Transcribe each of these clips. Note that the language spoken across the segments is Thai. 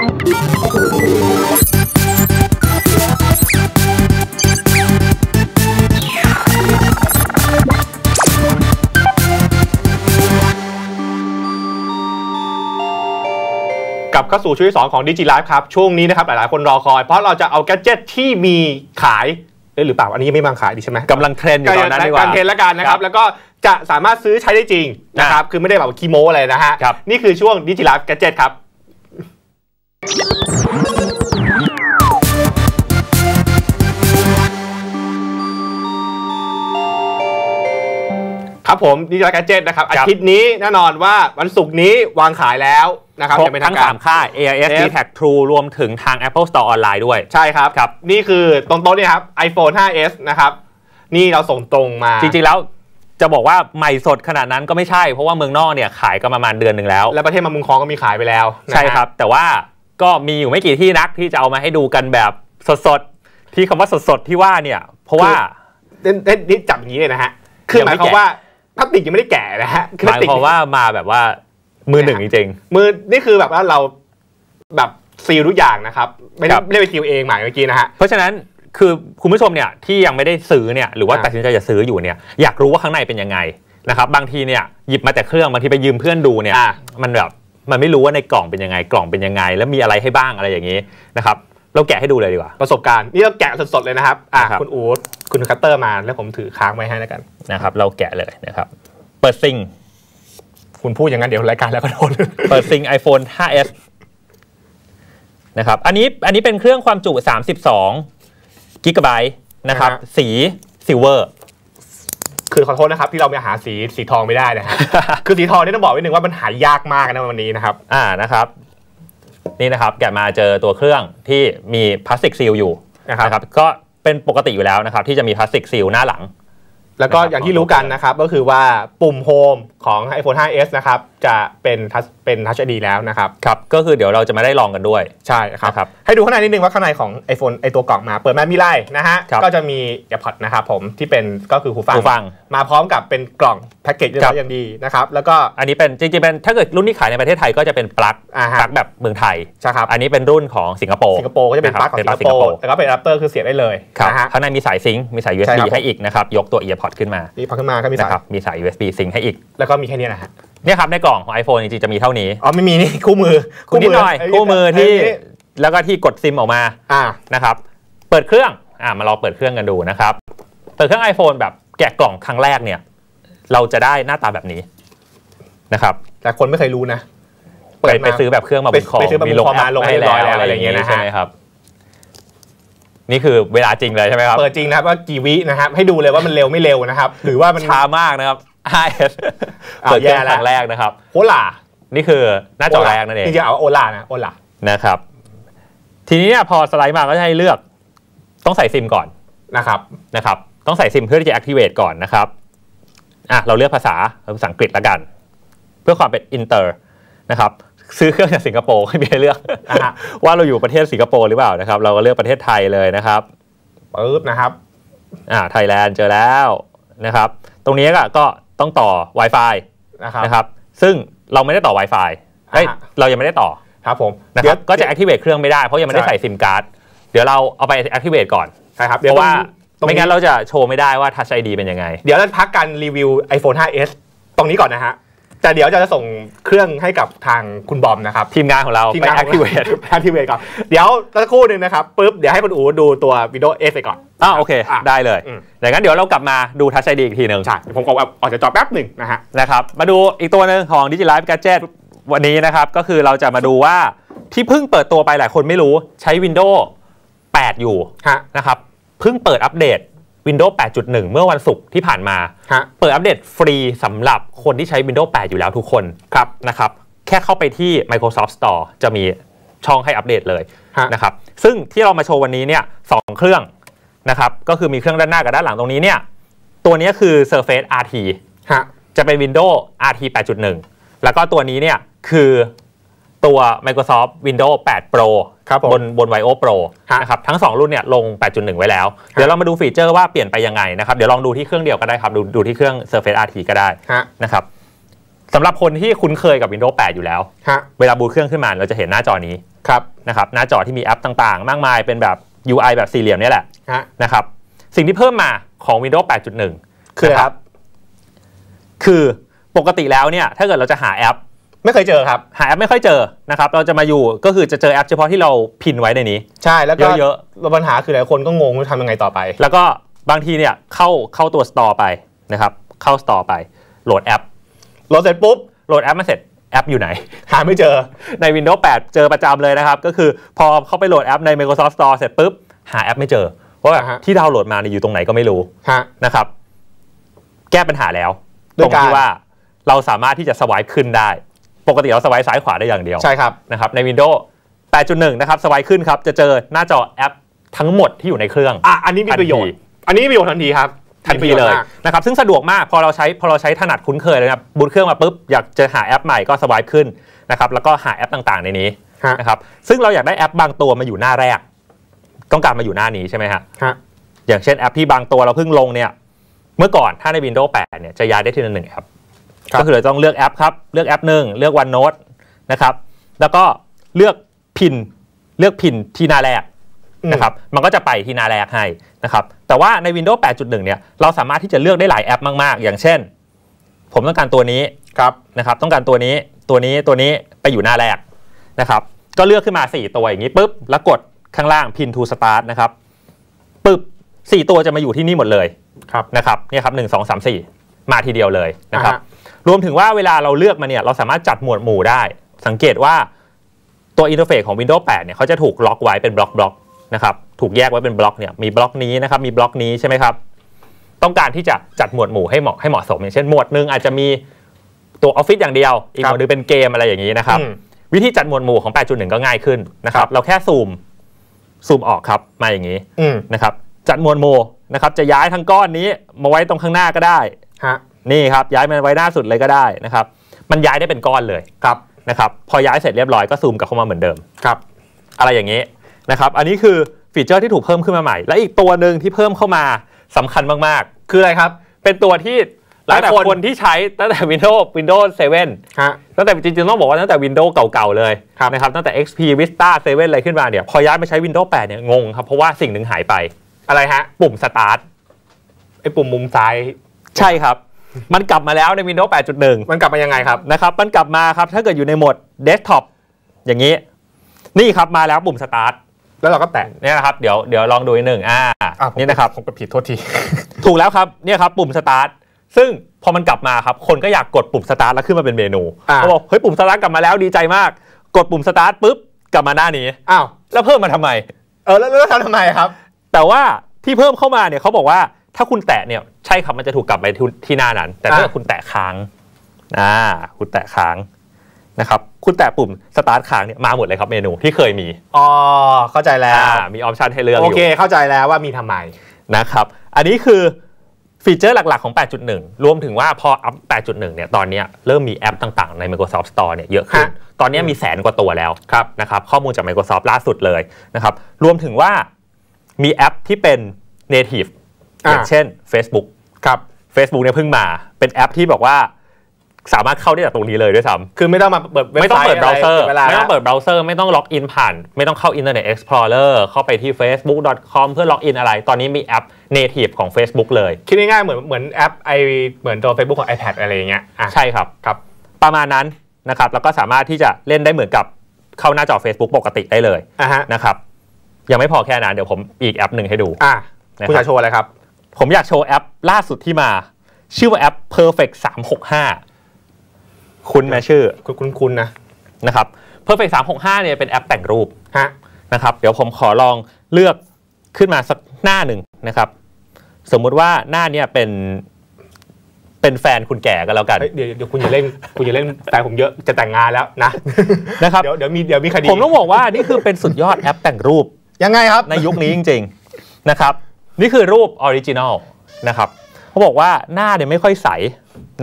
กลับเข้าสู่ช่วงที่2ของดิจิไลฟ์ครับ ช่วงนี้นะครับ หลาย ๆ คนรอคอย เพราะเราจะเอาแกดเจิตที่มีขายเอ้ยหรือเปล่า อันนี้ยังไม่บางขายดีใช่ไหมกำลังเทรนด์อยู่ตอนนั้นดีกว่า การเทรนแล้วกันนะครับ แล้วก็จะสามารถซื้อใช้ได้จริงนะครับ คือไม่ได้แบบคีโมอะไรนะฮะครับนี่คือช่วงดิจิไลฟ์แกดเจิตครับ ครับผมดิจิไลฟ์แกดเจิตนะครับ อาทิตย์นี้แน่นอนว่าวันศุกร์นี้วางขายแล้วนะครับครบจะเป็นทั้ทางงการสามค่าย AIS d t a c True รวมถึงทาง Apple Store ออนไลน์ด้วย ใช่ครับครับ นี่คือตรงโต๊ะเนี่ยครับ iPhone 5s นะครับ นี่เราส่งตรงมา จริง ๆ แล้วจะบอกว่าใหม่สดขนาดนั้นก็ไม่ใช่ เพราะว่าเมืองนอกเนี่ยขายกันประมาณเดือนหนึ่งแล้ว และประเทศมามุงคองก็มีขายไปแล้วนะฮะใช่ครับ แต่ว่า ก็มีอยู่ไม่กี่ที่นักที่จะเอามาให้ดูกันแบบสดๆ ที่คำว่าสดๆ ที่ว่าเนี่ย เพราะว่าเน้นเน้นนี่จับอย่างนี้เลยนะฮะ คือยังหไม่มายความแกะว่าพลาสติกยังไม่ได้แกะนะฮะคือหพลมายสติกความว่ามาแบบว่ามือหนึ่งจริงมือนี่คือแบบว่าเราแบบซีลทุกอย่างนะครับ ไม่ได้ครับไม่ได้ไปซีลเองหมายเมื่อกี้นะฮะๆเพราะฉะนั้นคือคุณผู้ชมเนี่ยที่ยังไม่ได้ซื้อเนี่ยหรือว่าอ่าตัดสินใจจะซื้ออยู่เนี่ยอยากรู้ว่าข้างในเป็นยังไงนะครับบางทีเนี่ยหยิบมาแต่เครื่องบางทีไปยืมเพื่อนดูเนี่ยอ่ามันแบบ มันไม่รู้ว่าในกล่องเป็นยังไงกล่องเป็นยังไง แล้วมีอะไรให้บ้างอะไรอย่างนี้นะครับเราแกะให้ดูเลยดีกว่าประสบการณ์นี่เราแกะสดๆเลยนะครับอะครับคุณอู๊ดคุณคัตเตอร์มาแล้วผมถือค้างไว้ให้แล้วกันนะครับ เราแกะเลยนะครับ เปิดซิงคุณพูดอย่างนั้นเดี๋ยวรายการแล้วก็โดนเปิดซิง iPhone 5s นะครับอันนี้อันนี้เป็นเครื่องความจุ 32กิกะไบต์นะครับนะฮะสีซิลเวอร์ คือขอโทษนะครับที่เราไปหาสีสีทองไม่ได้นะฮะ คือสีทองนี่ต้องบอกไว้หนึ่งว่ามันหายากมากนะวันนี้นะครับ อ่านะครับ นี่นะครับแกะมาเจอตัวเครื่องที่มีพลาสติกซีลอยู่นะครับนะครับก็เป็นปกติอยู่แล้วนะครับ ที่จะมีพลาสติกซีลหน้าหลัง แล้วก็นะครับอย่างที่รู้กันนะครับ ก็คือว่าปุ่มโฮมของ iPhone 5s นะครับ จะเป็นทัชเป็นทัชดีแล้วนะครับครับ ก็คือเดี๋ยวเราจะมาได้ลองกันด้วยใช่ครับนะครับให้ดูข้างในนิดนึงว่าข้างในของ iPhone ไอตัวกล่องมา เปิดมามีไรนะฮะครับก็จะมี AirPods นะครับผมที่เป็นก็คือหูฟังหูฟัง มาพร้อมกับเป็นกล่องแพ็กเกจเรียบร้อยอย่างดีนะครับแล้วก็อันนี้เป็นจริงๆเป็นถ้าเกิดรุ่นที่ขายในประเทศไทยก็จะเป็นปลั๊กอ่าฮะปลั๊กแบบเมืองไทยใช่ครับอันนี้เป็นรุ่นของสิงคโปร์สิงคโปร์ก็จะเป็นปลั๊กของเป็นสิปลั๊งกคโปสิงคโปร์ร์แล้วก็เป็นอะแดปเตอร์คือเสียบได้เลยครับนะฮะข้างในมีสายซิงค์มีสายใช่ USB ครับให้อีกนะครับยกตัว earpod ขึ้นมานี่พอขึ้นมาก็มีนะสายครับมีสาย USB ซิงค์ให้อีกแล้วก็มีแค่นี้นะฮะ เนี่ยครับในกล่องของ iPhone จริงๆจะมีเท่านี้อ๋อไม่มีนี่คู่มือนิดหน่อยไคู่มือที่ไนี่แล้วก็ที่กดซิมออกมาอ่านะครับ เปิดเครื่องอ่ามาลองเปิดเครื่องกันดูนะครับ เปิดเครื่อง iPhone แบบแกะกล่องครั้งแรกเนี่ย เราจะได้หน้าตาแบบนี้นะครับ แต่คนไม่เคยรู้นะไปไปซื้อแบบเครื่องมาบนคอไปซื้อมาบนมีลงคอแอมาปลงให้ให้เรียบร้อยแล้วอะไรอย่างอะไรอย่างเงี้งี้ยนะฮะใช่ไหมครับนี่คือเวลาจริงเลยใช่ไหมครับเปิดจริงนะครับว่ากี่วินะครับ ให้ดูเลยว่ามันเร็วไม่เร็วนะครับ หรือว่ามันช้ามากนะครับ 5S อ้าวเปิดเครื่องแย่แล้วครั้งแรกนะครับโอลานี่คือหน้าจอแรกนั่นเองจริงๆเอาโอลานะโอลานะครับ ทีนี้เนี่ยพอสไลด์มาก็จะให้เลือกต้องใส่ซิมก่อนนะครับนะครับ ต้องใส่ซิมเพื่อที่จะ activate ก่อนนะครับอะเราเลือกภาษาเราภาษาอังกฤษแล้วกัน เพื่อความเป็นอินเตอร์นะครับซื้อเครื่องจากสิงคโปร์ให้มีให้เลือกอ่าฮะว่าเราอยู่ประเทศสิงคโปร์หรือเปล่านะครับ เราก็เลือกประเทศไทยเลยนะครับปึ๊บนะครับอ่าไทยแลนด์เจอแล้วนะครับ ตรงนี้ก็ก็ ต้องต่อ Wi-Fi นะครับนะครับ ซึ่งเราไม่ได้ต่อ Wi-Fi เอ้ยอ่าฮะเรายังไม่ได้ต่อครับผมนะคเดี๋ยรัวบก็จะ activate เครื่องไม่ได้เพราะยังไม่ได้ใช่ใส่ซิมการ์ดเดี๋ยวเราเอาไป activate ก่อนใช่ครับเพเดี๋ยวราะว่าตรงไม่งั้นเราจะโชว์ไม่ได้ว่า Touch ID เป็นยังไง เดี๋ยวเราพักการรีวิว iPhone 5s ตรงนี้ก่อนนะฮะ แต่เดี๋ยวจะส่งเครื่องให้กับทางคุณบอมนะครับ ทีมงานของเราทีมไปงาน activate แอคทีเวตก่อน เดี๋ยวสักครู่หนึ่งนะครับปุ๊บเดี๋ยวให้คุณอูดูตัว Windows S ไปก่อนอ้าวโอเค อะ ได้เลยอืมอย่างนั้นเดี๋ยวเรากลับมาดู Touch ID อีกทีหนึ่งใช่เดี๋ยวผมขอออกจากจอแป๊บหนึ่งนะฮะ นะครับ มาดูอีกตัวหนึ่งของ Digilife Gadget วันนี้นะครับ ก็คือเราจะมาดูว่าที่เพิ่งเปิดตัวไปหลายคนไม่รู้ใช้ Windows 8 อยู่ฮะ นะครับ เพิ่งเปิดอัปเดต Windows 8.1 เมื่อวันศุกร์ที่ผ่านมาฮะเปิดอัปเดตฟรีสำหรับคนที่ใช้ Windows 8 อยู่แล้วทุกคนครับนะครับแค่เข้าไปที่ Microsoft Store จะมีช่องให้อัปเดตเลยฮะนะครับซึ่งที่เรามาโชว์วันนี้เนี่ยสองเครื่องนะครับก็คือมีเครื่องด้านหน้ากับด้านหลังตรงนี้เนี่ยตัวนี้คือ Surface RT ฮะจะเป็น Windows RT 8.1 แล้วก็ตัวนี้เนี่ยคือตัว Microsoft Windows 8 Pro ครับผมบนบน Vio Pro ฮะ นะครับทั้ง 2 รุ่นเนี่ยลง 8.1 ไว้แล้ว เดี๋ยวเรามาดูฟีเจอร์ว่าเปลี่ยนไปยังไงนะครับ เดี๋ยวลองดูที่เครื่องเดียวก็ได้ครับ ดูดูที่เครื่อง Surface RT ก็ได้ฮะนะครับสำหรับคนที่คุ้นเคยกับ Windows 8 อยู่แล้ว ฮะเวลาบูตเครื่องขึ้นมาเราจะเห็นหน้าจอนี้ครับนะครับหน้าจอที่มีแอปต่างๆ มากมายเป็นแบบ UI แบบสี่เหลี่ยมเนี่ยแหละฮะนะครับสิ่งที่เพิ่มมาของ Windows 8.1 คืออะไรครับ คือปกติแล้วเนี่ยถ้าเกิดเราจะหาแอป ไม่เคยเจอครับ หาแอปไม่ค่อยเจอนะครับ เราจะมาอยู่ก็คือจะเจอแอปเฉพาะที่เราพินไว้ในนี้ ใช่แล้วก็เยอะแล้วปัญหาคือหลายคนก็งงว่าทำยังไงต่อไป แล้วก็บางทีเนี่ยเข้าเข้าตัว Store ไปนะครับเข้า Store ไปโหลดแอปโหลดเสร็จปุ๊บโหลดแอปมาเสร็จแอปอยู่ไหน หาไม่เจอใน Windows 8 เจอประจำเลยนะครับ ก็คือพอเข้าไปโหลดแอปใน Microsoft Store เสร็จปุ๊บหาแอปไม่เจอเพราะแบบอ่าฮะที่ดาวน์โหลดมาเนี่ยอยู่ตรงไหนก็ไม่รู้ฮะนะครับ แก้ปัญหาแล้วด้ตวรยงการที่ว่าเราสามารถที่จะสวายขึ้นได้ ปกติเราสวายซ้ายขวาได้อย่างเดียวใช่ครับนะครับใน Windows 8.1 นะครับสวายขึ้นครับจะเจอหน้าจอแอปทั้งหมดที่อยู่ในเครื่องอะอันนี้มีประโยชน์อันนี้มีประโยชน์ทันทีครับทันทีมีประเลโชยมากนะครับซึ่งสะดวกมากพอเราใช้พอเราใช้ถนัดคุ้นเคยเลยนะครับบูตเครื่องมาปุ๊บอยากจะหาแอปใหม่ก็สวายขึ้นนะครับแล้วก็หาแอปต่างๆ ในนี้ฮะนะครับซึ่งเราอยากได้แอปบางตัวมาอยู่หน้าแรก ต้องการมาอยู่หน้านี้ใช่ไหมฮะฮะอย่างเช่นแอปที่บางตัวเราเพิ่งลงเนี่ยเมื่อก่อนถ้าใน Windows 8 เนี่ยจะย้ายได้ทีละหนึ่งแอปครับ ก็คือเราต้องเลือกแอปครับ เลือกแอปหนึ่งเลือก OneNote นะครับ แล้วก็เลือกพินเลือกพินที่หน้าแรกนะครับ มันก็จะไปที่หน้าแรกให้นะครับ แต่ว่าใน Windows 8.1 เนี่ย เราสามารถที่จะเลือกได้หลายแอปมาก ๆ อย่างเช่น ผมต้องการตัวนี้ครับนะครับ ต้องการตัวนี้ ตัวนี้ ตัวนี้ไปอยู่หน้าแรกนะครับ ก็เลือกขึ้นมา 4 ตัวอย่างนี้ปุ๊บ แล้วกดข้างล่าง pin to start นะครับปุ๊บ4ตัวจะมาอยู่ที่นี่หมดเลยครับนะครับ เนี่ยครับหนึ่งสองสามสี่มาทีเดียวเลยนะครับอ่าฮ รวมถึงว่าเวลาเราเลือกมาเนี่ยเราสามารถจัดหมวดหมู่ได้ สังเกตว่าตัวอินเทอร์เฟซของ Windows 8เนี่ยเขาจะถูกล็อกไว้เป็นบล็อกบล็อกนะครับถูกแยกไว้เป็นบล็อกเนี่ยมีบล็อกนี้นะครับมีบล็อกนี้ใช่ไหมครับต้องการที่จะจัดหมวดหมู่ให้เหมาะให้เหมาะสม อย่างเช่นหมวดหนึ่งอาจจะมีตัวออฟฟิศอย่างเดียว อีกหมวดหนึงเป็นเกมอะไรอย่างนี้นะครับอืมวิธีจัดหมวดหมู่ของ 8.1 ก็ง่ายขึ้นนะคครัรับบเราแค่ซูมซูมออกครับมาอย่างนี้อืมนะครับ จัดหมวดหมู่นะครับ จะย้ายทั้งก้อนนี้มาไว้ตรงข้างหน้าก็ได้ฮะ นี่ครับย้ายมันไว้หน้าสุดเลยก็ได้นะครับ มันย้ายได้เป็นก้อนเลยครับนะครับพอย้ายเสร็จเรียบร้อยก็ซูมกลับเข้ามาเหมือนเดิมครับ อะไรอย่างนี้นะครับอันนี้คือฟีเจอร์ที่ถูกเพิ่มขึ้นมาใหม่ และอีกตัวหนึ่งที่เพิ่มเข้ามาสำคัญมากคืออะไรครับๆเป็นตัวที่หลายหลายคคนนที่ใช้ตั้งแต่ Windows Windows 7ฮะตั้งแต่จริงๆต้องบอกว่าตั้งแต่ Windows เก่าๆเลยครับนะครับตั้งแต่ XP Vista 7 อะไรขึ้นมาเนี่ยพอย้ายมาใช้ Windows 8 เนี่ยงงครับ เพราะว่าสิ่งหนึ่งหายไป อะไรฮะ ปุ่ม Start ไอ้ปุ่มมุมซ้าย ใช่ครับ มันกลับมาแล้วใน Windows 8.1 มันกลับมายังไงครับนะครับมันกลับมาครับถ้าเกิดอยู่ในโหมดเดสก์ท็อปอย่างนี้ นี่ครับมาแล้วปุ่ม Start แล้วเราก็แตะเนี่ยนะครับเดี๋ยวเดี๋ยวลองดูอีกหนึ่งอ่าอ่ผมนี่นะครับผมกดผิดโทษที ถูกแล้วครับเนี่ยครับปุ่ม Start ซึ่งพอมันกลับมาครับ คนก็อยากกดปุ่ม Start แล้วขึ้นมาเป็นเมนูอ่าเขาบอกเฮ้ยปุ่ม Start กลับมาแล้วดีใจมาก กดปุ่ม Start ปุ๊บกลับมาหน้านี้อ้าวแล้วเพิ่มมาทำไม เออแล้วแล้วทำทำไมครับ แต่ว่าที่เพิ่มเข้ามาเนี่ยเขาบอกว่า ถ้าคุณแตะเนี่ยใช่ครับมันจะถูกกลับไปที่ที่หน้านั้น แต่ถ้าเกิดอะคุณแตะค้างอ่าคุณแตะค้างนะครับคุณแตะปุ่มสตาร์ทค้างเนี่ยมาหมดเลยครับเมนูที่เคยมีอ๋อเข้าใจแล้วอ่ามีออปชันให้เลือกอโอยู่เคเข้าใจแล้วว่ามีทำไมนะครับ อันนี้คือฟีเจอร์หลักๆของ 8.1 รวมถึงว่าพออัพ 8.1 เนี่ย ตอนเนี้ยเริ่มมีแอปต่างๆ ใน Microsoft Store เนี่ยเยอะขึ้นฮะตอนเนี้ยมีแสนกว่าตัวแล้วครับนะครับ ข้อมูลจาก Microsoft ล่าสุดเลยนะครับ รวมถึงว่ามีแอปที่เป็น native อย่างเช่น Facebook ครับ Facebook เนี่ยเพิ่งมาเป็นแอปที่บอกว่าสามารถเข้าได้จากตรงนี้เลยด้วยซ้ำคือไม่ต้องมาเปิดว็บไม่ต้องเปิดซเบต์ราว์เซอร์ะวลาไม่ต้องเปิดเบราว์เซอร์ไม่ต้องล็อกอินผ่าน ไม่ต้องเข้า Internet Explorer เข้าไปที่ facebook.com เพื่อล็อกอินอะไร ตอนนี้มีแอป native ของ Facebook เลย คิดง่ายๆเหมือนเหมือนแอปไอเหมือนตัว Facebook ของ iPad อะไรอย่างเงี้ยอะใช่ครับครับ ประมาณนั้นนะครับแล้วก็สามารถที่จะเล่นได้เหมือนกับเข้าหน้าจอ Facebook ปกติได้เลยอะฮะนะครับยังไม่พอแค่นั้นเดี๋ยวผมอีกแอปหนึ่งให้ดูอะนะครับคุณจะโชว์อะไรครับ ผมอยากโชว์แอปล่าสุดที่มา ชื่อว่าแอป perfect 365 คุณไหมชื่อ คุณคุณคุณนะนะครับ perfect 365เนี่ยเป็นแอปแต่งรูปฮะนะครับ เดี๋ยวผมขอลองเลือกขึ้นมาสักหน้าหนึ่งนะครับ สมมุติว่าหน้าเนี่ยเป็นเป็นแฟนคุณแก่ก็แล้วกันเฮ้ยเดี๋ยวเดี๋ยวคุณอย่าเล่นคุณอย่าเล่นแฟนผมเยอะจะแต่งงานแล้วนะนะครับเดี๋ยวเดี๋ยวมีเดี๋ยวมีคดีผมต้องบอกว่านี่คือเป็นสุดยอดแอปแต่งรูปยังไงครับในยุคนี้จริง ๆนะครับ นี่คือรูปออริจินอลนะครับเขาบอกว่าหน้าเนี่ยไม่ค่อยใส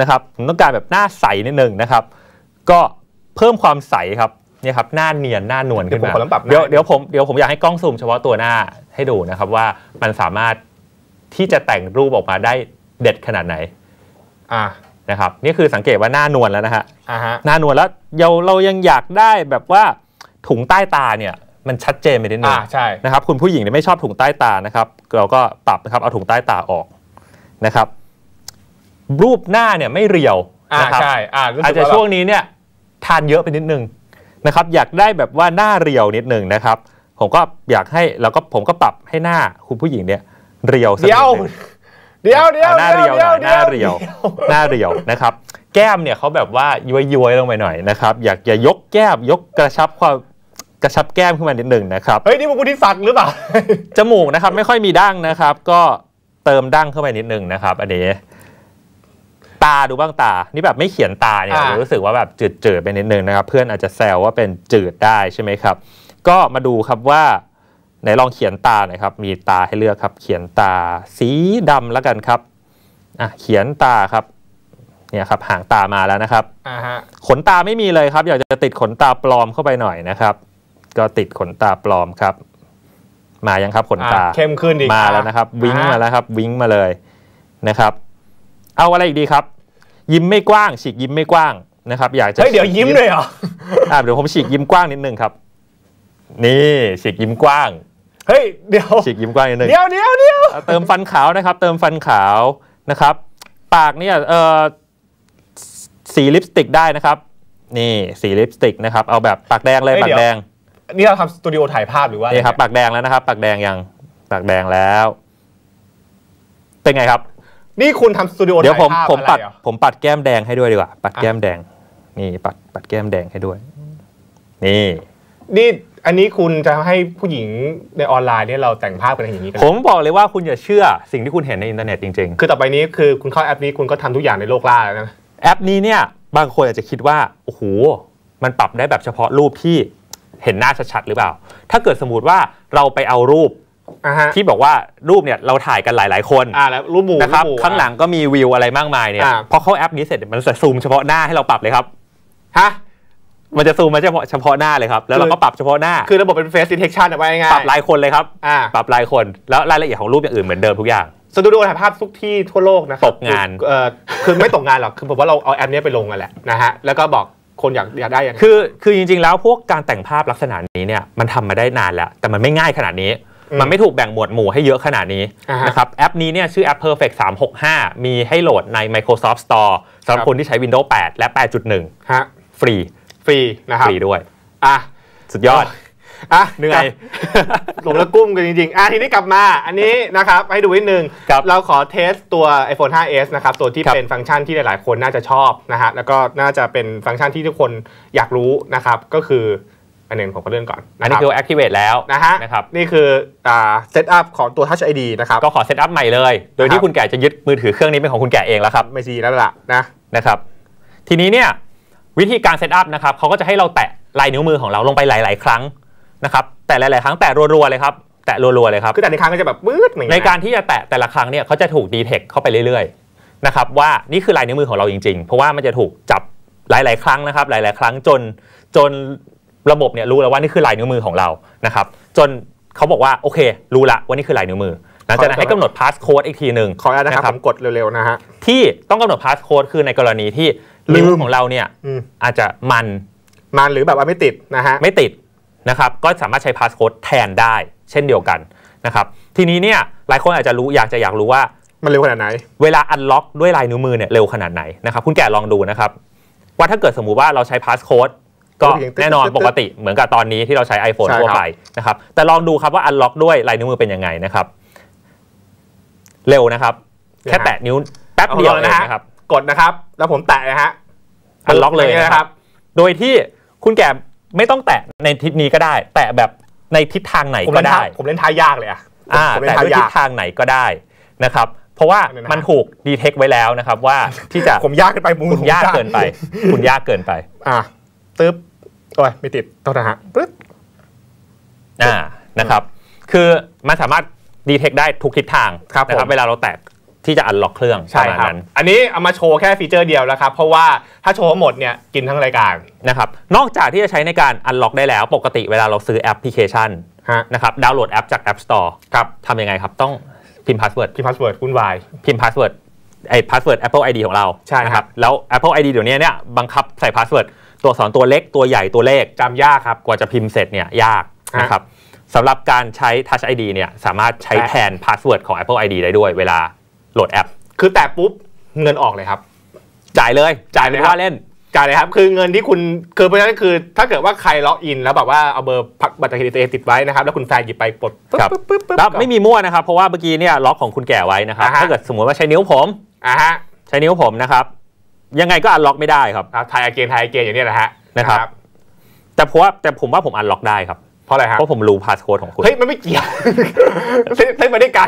นะครับผมต้องการแบบหน้าใสนิดนึงนะครับ ก็เพิ่มความใสครับเนี่ยครับหน้าเนียนหน้านวลขึ้นเดี๋ยวผมมาขอลองปรับหน้าเดี๋ยวเดี๋ยวผมเดี๋ยวผมอยากให้กล้องซูมเฉพาะตัวหน้าให้ดูนะครับว่ามันสามารถที่จะแต่งรูปออกมาได้เด็ดขนาดไหนอะนะครับนี่คือสังเกตว่าหน้านวลแล้วนะฮะอะฮะหน้านวลแล้วเราเรายังอยากได้แบบว่าถุงใต้ตาเนี่ย มันชัดเจนไปนิดนึอ่างใช่ นะครับคุณผู้หญิงเนี่ยไม่ชอบถุงใต้ตานะครับเราก็ปรับนะครับเอาถุงใต้ตาออกนะครับ รูปหน้าเนี่ยไม่เรียวอ่านะครับใช่อ่ารู้อาจสึกจะว่าช่วงนี้เนี่ยทานเยอะไปนิดนึงนะครับ อยากได้แบบว่าหน้าเรียวนิดนึงนะครับ ผมก็อยากให้แล้วก็ผมก็ปรับให้หน้าคุณผู้หญิงเนี่ยเรียวสักเดี๋ยวนิดนึง เดี๋ยวเดี๋ยวเอาหน้าเรียวหน่อยหน้าเรียวดี๋หน้าเรียวนะครับ แก้มเนี่ยเขาแบบว่าย้วยๆลงไปหน่อยนะครับ อยากจะยกแก้มยกกระชับความ กระชับแก้มขึ้นมานิดหนึ่งนะครับเฮ้ยนี่มันกูที่สักหรือเปล่าจมูกนะครับไม่ค่อยมีดั้งนะครับ ก็เติมดั้งเข้าไปนิดหนึ่งนะครับอันนี้ตาดูบ้างตา นี่แบบไม่เขียนตาเนี่ยอ่ารู้สึกว่าแบบจืดๆไปนิดนึงนะครับ เพื่อนอาจจะแซวว่าเป็นจืดได้ใช่ไหมครับ ก็มาดูครับว่าไหนลองเขียนตาหน่อยครับ มีตาให้เลือกครับ เขียนตาสีดำแล้วกันครับอะเขียนตาครับ เนี่ยครับ หางตามาแล้วนะครับอ่าฮะขนตาไม่มีเลยครับ อยากจะติดขนตาปลอมเข้าไปหน่อยนะครับ ก็ติดขนตาปลอมครับ มายังครับขนตาอะเข้มขึ้นอีกมาแล้วนะครับ วิ้งอะมาแล้วครับ วิ้งมาเลยนะครับ เอาอะไรอีกดีครับ ยิ้มไม่กว้างฉีกยิ้มไม่กว้างนะครับ อยากจะเฮ้ยเดี๋ยวยิ้มเลยเหรออะเดี๋ยวผมฉีกยิ้มกว้างนิดนึงครับ นี่ฉีกยิ้มกว้างเฮ้ยเดี๋ยวฉีกยิ้มกว้างนิดนึงเดี๋ยวเดี๋ยวเดี๋ยวเติมฟันขาวนะครับ เติมฟันขาวนะครับ ปากเนี่ยเออสีลิปสติกได้นะครับ นี่สีลิปสติกนะครับ เอาแบบปากแดงเลยปากแดง นี่เราทำสตูดิโอถ่ายภาพหรือว่านี่ครับปากแดงแล้วนะครับปากแดงยังปากแดงแล้ว เป็นไงครับ นี่คุณทำสตูดิโอเดี๋ยวถ่ายผมภาพผมอะไรปัด เหรอผมปัดแก้มแดงให้ด้วยดีกว่า ปัดอะแก้มแดง นี่ปัดปัดแก้มแดงให้ด้วย นี่ นี่อันนี้คุณจะให้ผู้หญิงในออนไลน์เนี่ยเราแต่งภาพกันอย่างนี้กันผมบอกเลยว่าคุณอย่าเชื่อสิ่งที่คุณเห็นในอินเทอร์เน็ตจริง คือต่อไปนี้คือคุณเข้าแอปนี้คุณก็ทำทุกอย่างในโลกล่าแล้วนะ ๆ แอปนี้เนี่ย บางคนอาจจะคิดว่า โอ้โห มันปรับได้แบบเฉพาะรูปที่ เห็นหน้าชัดๆหรือเปล่า ถ้าเกิดสมมติว่าเราไปเอารูปอ่าฮะที่บอกว่ารูปเนี่ยเราถ่ายกันหลาย ๆ คนอ่าแล้วรูปหมู่นะครับรูปมู่ข้างหลังก็มีวิวอะไรมากมายเนี่ยอ่าพอเข้าแอปนี้เสร็จมันจะซูมเฉพาะหน้าให้เราปรับเลยครับฮะมันจะซูมมาเฉพาะเฉพาะหน้าเลยครับ แล้วเราก็ปรับเฉพาะหน้า คือระบบเป็น face detection เอาไว้ง่ายปรับรายคนเลยครับอ่าปรับรายคน แล้วรายละเอียดของรูปอย่างอื่นเหมือนเดิมทุกอย่างสตูดิโอถ่ายภาพทุกที่ทั่วโลกนะครัตกงานเอ่อคือไม่ตกงานหรอก คือผมว่าเราเอาแอปนี้ไปลงกันแหละนะฮะ แล้วก็บอก คนอยากอยากได้ยังไงคือ คือจริง ๆ แล้วพวกการแต่งภาพลักษณะนี้เนี่ยมันทำมาได้นานแล้ว แต่มันไม่ง่ายขนาดนี้อืมมันไม่ถูกแบ่งหมวดหมู่ให้เยอะขนาดนี้อ่าฮะนะครับแอปนี้เนี่ยชื่อแอป Perfect 365 มีให้โหลดใน Microsoft Store สำหรับครับคนที่ใช้ Windows 8 และ 8.1 ฮะ ฟรี ฟรีนะคฟรับรีด้วย อะ สุดยอด อะเหนื่อยหลงแล้วกุ้มกันจริงๆอะทีนี้กลับมาอันนี้นะครับให้ดูนิดนึงครับเราขอเทสตัว iPhone 5s นะครับ ตัวที่ครับเป็นฟังก์ชันที่หลายๆคนน่าจะชอบนะฮะแล้วก็น่าจะเป็นฟังก์ชันที่ทุกคนอยากรู้นะครับ ก็คืออันหนึงผมก็เลื่อนก่อน อันนะคนี้รับคือ activate แล้วนะฮะนะครับนี่คืออ่าเซตอัพของตัว Touch ID นะครับก็ขอเซตอัพใหม่เลย โดยครัที่บคุณแก่จะยึดมือถือเครื่องนี้เป็นของคุณแก่เองแล้วครับ ไม่ซีแล้วล่ะนะนะครับทีนี้เนี่ยวิธีการเซตอัพนะครับเขาก็จะให้เราแตะลายนิ้วมือของเราลงไปหลาย ๆ ครั้ง นะครับแต่หลาย ๆ ครั้งแตะรัว ๆ เลยครับแตะรัว ๆ เลยครับคือแต่ในครั้งก็จะแบบมืดเหมือนในการที่จะแตะแต่ละครั้งเนี่ยเขาจะถูกดีเทคเข้าไปเรื่อย ๆ นะครับว่านี่คือลายนิ้วมือของเราจริง ๆ เพราะว่ามันจะถูกจับหลาย ๆ ครั้งนะครับหลาย ๆ ครั้งจนจนระบบเนี่ยรู้แล้วว่านี่คือลายนิ้วมือของเรานะครับจนเขาบอกว่าโอเค รู้ละว่านี่คือลายนิ้วมือหลังจากนั้นให้กำหนดพาสโค้ดอีกทีหนึ่งขออนุญาตนะครับนะครัผบมกดเร็วๆนะฮะที่ต้องกำหนดพาสโค้ดคือในกรณีที่ลืมนิ้วของเราเนี่ยอืมอาจจะมันมันหรือแบบว่าไม่ติดนะฮะไม่ติด นะครับก็สามารถใช้พาสโค้ดแทนได้ เช่นเดียวกันนะครับทีนี้เนี่ยหลายคนอาจจะรู้อยากจะอยากรู้ว่ามันเร็วขนาดไหน เวลาอันล็อกด้วยลายนิ้วมือเนี่ยเร็วขนาดไหนนะครับคุณแก่ลองดูนะครับว่าถ้าเกิดสมมุติว่าเราใช้พาสโค้ดก็ปกติยังตึ๊ดแน่นอนตึ๊ดตึ๊ดปกติเหมือนกับตอนนี้ที่เราใช้ iPhone ใช่ทั่วครับไปนะครับแต่ลองดูครับว่าอันล็อกด้วยลายนิ้วมือเป็นยังไงนะครับ เร็วนะครับ แค่แตะนิ้วแป๊บเดียวอาเองนะฮะนะครับ กดนะครับ แล้วผมแตะนะฮะอันล็อกเลยางนี้นะครับ โดยที่คุณแก่ ไม่ต้องแตะในทิศนี้ก็ได้ แตะแบบในทิศทางไหนผมก็เล่นท่าได้ ผมเล่นท่ายากเลยอะอ่าผมเล่แต่นท่าด้วยยาทิกศทางไหนก็ได้นะครับเพราะว่าอันนั้นนะมันถูกดีเทคไว้แล้วนะครับว่าที่จะผมยากเกินไปมือคุณผมยากเกินไป คุณยากเกินไป อะตึ๊บโอ้ยไม่ติดโทษนะฮะปึ๊บอ่านะครับ คือมันสามารถดีเทคได้ทุกทิศทางครับนะครัผมเวลาเราแตะ ที่จะอันล็อกเครื่องใช่ประมาณครับนั้นอันนี้เอามาโชว์แค่ฟีเจอร์เดียวแล้วครับ เพราะว่าถ้าโชว์หมดเนี่ยกินทั้งรายการนะครับนอกจากที่จะใช้ในการอันล็อกได้แล้ว ปกติเวลาเราซื้อแอปพลิเคชันฮะนะครับดาวน์โหลดแอปจาก App Store ครับทำยังไงครับ ต้องพิมพ์พาสเวิร์ดที่พาสเวิร์ดวุ่นวายพิมพ์พาสเวิร์ดไอ้พาสเวิร์ด Apple ID ของเราใช่ครับนะแล้ว Apple ID เดี๋ยวนี้เนี่ยบังคับใส่พาสเวิร์ดตัวอักษรตัวเล็กตัวใหญ่ตัวเลขจำยากครับกว่าจะพิมพ์เสร็จเนี่ยยากฮะนะครับสำหรับการใช้ Touch ID เนี่ยสามารถใช้แตะแทนพาสเวิร์ดของ Apple ID ได้ด้วยเวลา โหลดแอป คือแตะปุ๊บเงินออกเลยครับ จ่ายเลยจ่ายเลยไม่ครับว่าเล่นจ่ายเลยครับคือเงินที่คุณคือเพราะฉะนั้นคือ ถ้าเกิดว่าใครล็อกอินแล้วแบบว่าเอาเบอร์บัตรเครดิตตัวเองติดไว้นะครับแล้วคุณแฟนหยิบไปปลดปึ๊บครับปึ๊บปึ๊บปึ๊บแล้วไม่มีมั่วนะครับ เพราะว่าเมื่อกี้เนี่ยล็อกของคุณแก่ไว้นะครับอ่าฮะ ถ้าเกิดสมมติว่าใช้นิ้วผมอ่าฮะใช้นิ้วผมนะครับยังไงก็อันล็อกไม่ได้ครับครับไทยอเกนไทยอเกนอย่างนี้แหละฮะนะครับ แต่เพราะว่าแต่ผมว่าผมอันล็อกได้ครับเพราะอะไรฮะเพราะผมรู้พาสโค้ดของคุณ เฮ้ยมันไม่เกี่ยว เล่นเล่นมาด้วยกัน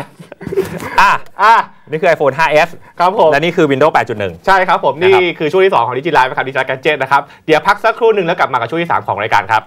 อะอะนี่คือ iPhone 5s ครับผม และนี่คือ Windows 8.1 ใช่ครับผม นี่คือช่วงที่ 2 ของดิจิไลน์นะครับดิจิไลน์แกจเจ็นะครับ เดี๋ยวพักสักครู่หนึ่งแล้วกลับมากับช่วงที่ 3 ของรายการครับ